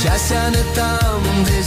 Щастя не там, де